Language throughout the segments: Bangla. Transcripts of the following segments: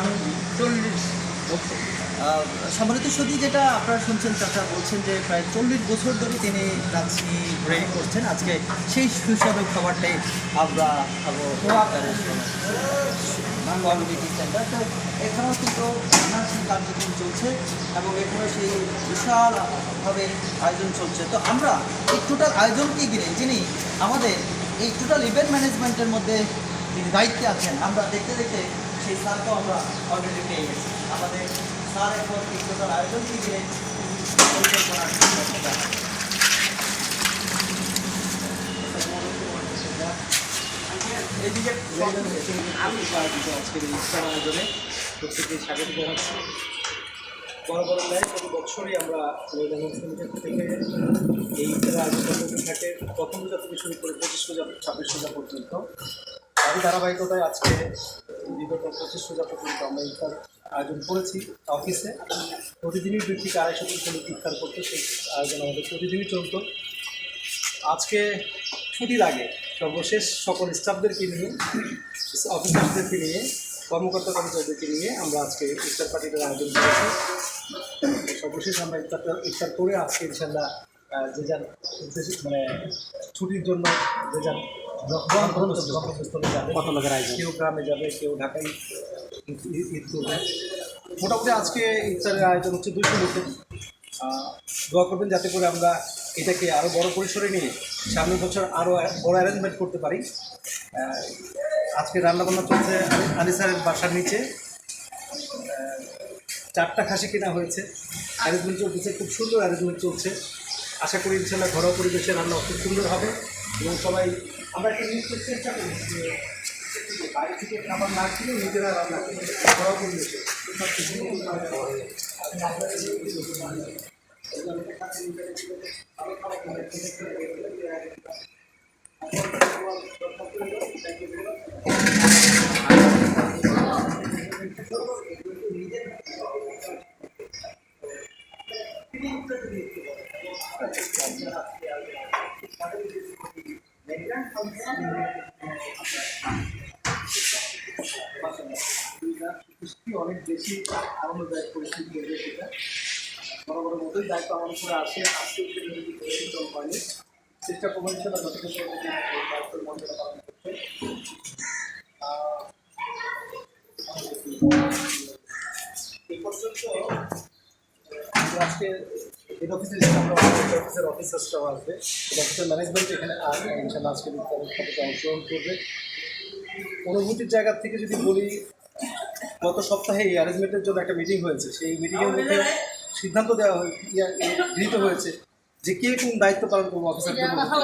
আমি সম্মানিত সতী, যেটা আপনারা শুনছেন, চাচা বলছেন যে প্রায় চল্লিশ বছর ধরে তিনি লাচ্ছি রেডি করছেন। আজকে সেই সুস্বাদু খাবারটাই আমরা সেন্টার তো এখানেও কিন্তু নানা কার্যক্রম চলছে এবং এখানে সেই বিশালভাবে আয়োজন চলছে। তো আমরা এই টোটাল আয়োজনকে ঘিরে যিনি আমাদের এই টোটাল ইভেন্ট ম্যানেজমেন্টের মধ্যে যিনি দায়িত্বে আছেন, আমরা দেখতে দেখতে সেই স্যারকেও আমরা অলরেডি পেয়ে গেছি। আমাদের স্যার এখন টোটাল আয়োজনকে ঘিরে পরিকল্পনা এদিকে আজকের এই ইফতার আয়োজনে প্রত্যেকে স্বাগত জানাচ্ছি। বড় বড় ন্যায় প্রতি বছরই আমরা থেকে এই আয়োজন থাকে প্রথম পূজা থেকে শুরু করে পঁচিশ পূজা ছাব্বিশ পূজা পর্যন্ত। তারই ধারাবাহিকতায় আজকে বিগত পঁচিশ পূজা পর্যন্ত আমরা ইফতার আয়োজন করেছি অফিসে প্রতিদিনই দুই থেকে আড়াইশো লোক ইফতার করতে সেই আয়োজন আমাদের প্রতিদিনই চলতো। আজকে ছুটির আগে সর্বশেষ সকল স্টাফদেরকে নিয়ে অফিসারদেরকে নিয়ে, কর্মকর্তা কর্মচারীদেরকে নিয়ে আমরা আজকে ইফতার পার্টিটার আয়োজন করেছি। সর্বশেষ আমরা ইফতারটা ইফতার করে আজকে ইনশাল্লাহ যে যার মানে ছুটির জন্য যে যার কত লোকের আয়োজন কেউ গ্রামে যাবে কেউ ঢাকায় মোটামুটি আজকে ইফতারের আয়োজন হচ্ছে দুইশো লোকের দোয়া করবেন যাতে করে আমরা এটাকে আরও বড় পরিসরে নিয়ে সামনের বছর আরও বড় অ্যারেঞ্জমেন্ট করতে পারি। আজকে রান্নাবান্না চলছে স্যারের বাসার নিচে। চারটা খাসি কেনা হয়েছে। অ্যারেঞ্জমেন্ট চলতেছে, খুব সুন্দর অ্যারেঞ্জমেন্ট চলছে। আশা করি ইনশাল্লাহ ঘরোয়া পরিবেশে রান্না খুব সুন্দর হবে এবং সবাই আমরা একটা করতে চেষ্টা করি যে বাইরে থেকে খাবার না কিনে নিজেরা রান্না করি ঘরোয়া পরিবেশে পরিস্থিতি অনেক বেশি আনন্দদায়ক পরিস্থিতি হয়ে সেটা। বড় বড় মতোই দায়িত্ব আমার উপরে আসে আজকে পরিচিত হয়নি চেষ্টা করবেন সেটা যথেষ্ট মর্যাদা পালন করতে। এই পর্যন্ত আজকে হেড অফিসের অফিসের অফিসার্সরাও আসবে। হেড অফিসের ম্যানেজমেন্ট এখানে ইনশাল্লাহ আজকে বিদ্যালয় অংশগ্রহণ করবে। অনুভূতির জায়গা থেকে যদি বলি, গত সপ্তাহে এই অ্যারেঞ্জমেন্টের জন্য একটা মিটিং হয়েছে। সেই মিটিংয়ের মধ্যে সিদ্ধান্ত দেওয়া হয়ে গৃহীত হয়েছে। যে কে কোন দায়িত্ব পালন করব অফিসারদের মধ্যে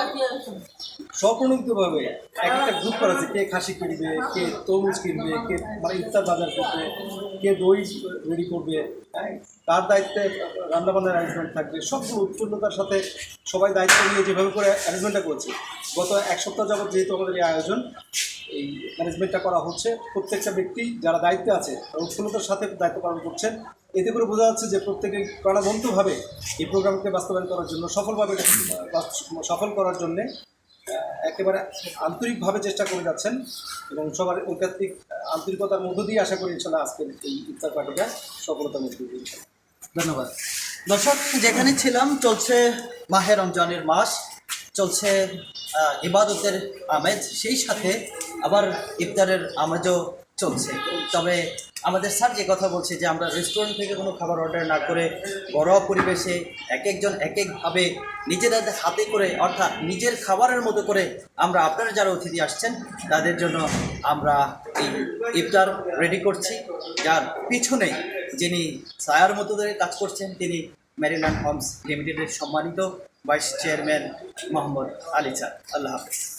স্বপ্রণোদিতভাবে এক একটা গ্রুপ করা আছে, কে খাসি কিনবে, কে তরমুজ কিনবে, কে মানে ইফতার বাজার করবে, কে দই রেডি করবে। তার দায়িত্বে রান্নাবান্নার অ্যারেঞ্জমেন্ট থাকবে। সবগুলো উৎফুল্লতার সাথে সবাই দায়িত্ব নিয়ে যেভাবে করে অ্যারেঞ্জমেন্টটা করছে। গত এক সপ্তাহ যাবত যেহেতু আমাদের এই আয়োজন, এই ম্যানেজমেন্টটা করা হচ্ছে, প্রত্যেকটা ব্যক্তি যারা দায়িত্বে আছে, তারা উৎফুল্লতার সাথে দায়িত্ব পালন করছেন। এতে করে বোঝা যাচ্ছে যে প্রত্যেকে প্রাণবন্তভাবে এই প্রোগ্রামকে বাস্তবায়ন করার জন্য সফলভাবে সফল করার জন্যে একেবারে আন্তরিকভাবে চেষ্টা করে যাচ্ছেন এবং সবার ঐকাত্মিক আন্তরিকতার মধ্য দিয়ে আশা করি ইনশাল্লাহ আজকের এই ইফতার পার্টিটা সফলতার মধ্যে দিয়ে ধন্যবাদ। দর্শক, যেখানে ছিলাম চলছে মাহে রমজানের মাস, চলছে ইবাদতের আমেজ, সেই সাথে আবার ইফতারের আমেজও চলছে। তবে আমাদের স্যার যে কথা বলছে যে আমরা রেস্টুরেন্ট থেকে কোনো খাবার অর্ডার না করে ঘরোয়া পরিবেশে এক একজন এক একভাবে নিজেদের হাতে করে, অর্থাৎ নিজের খাবারের মতো করে আমরা আপনারা যারা অতিথি আসছেন, তাদের জন্য আমরা এই ইফতার রেডি করছি। যার পিছনে যিনি ছায়ার মতো ধরে কাজ করছেন, তিনি ম্যারিল্যান্ড হোমস লিমিটেডের সম্মানিত ভাইস চেয়ারম্যান মোহাম্মদ আলী চাঁদ আল্লাহ হাফিজ।